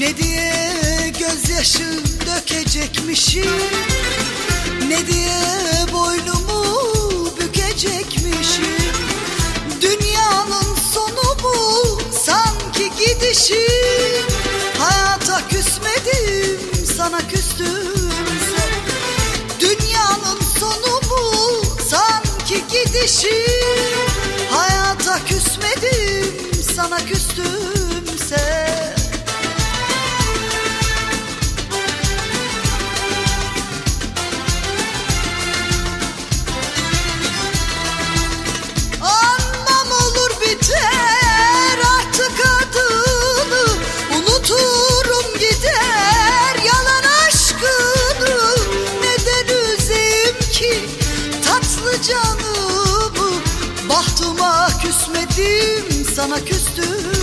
Ne diye gözyaşı dökecekmişim? Ne diye boynumu bükecekmişim? Dünyanın sonu bu sanki gidişim. Hayata küsmedim sana küstümse Dünyanın sonu bu sanki gidişim. Hayata küsmedim sana küstümse tatlı canımı Bahtıma küsmedim sana küstüm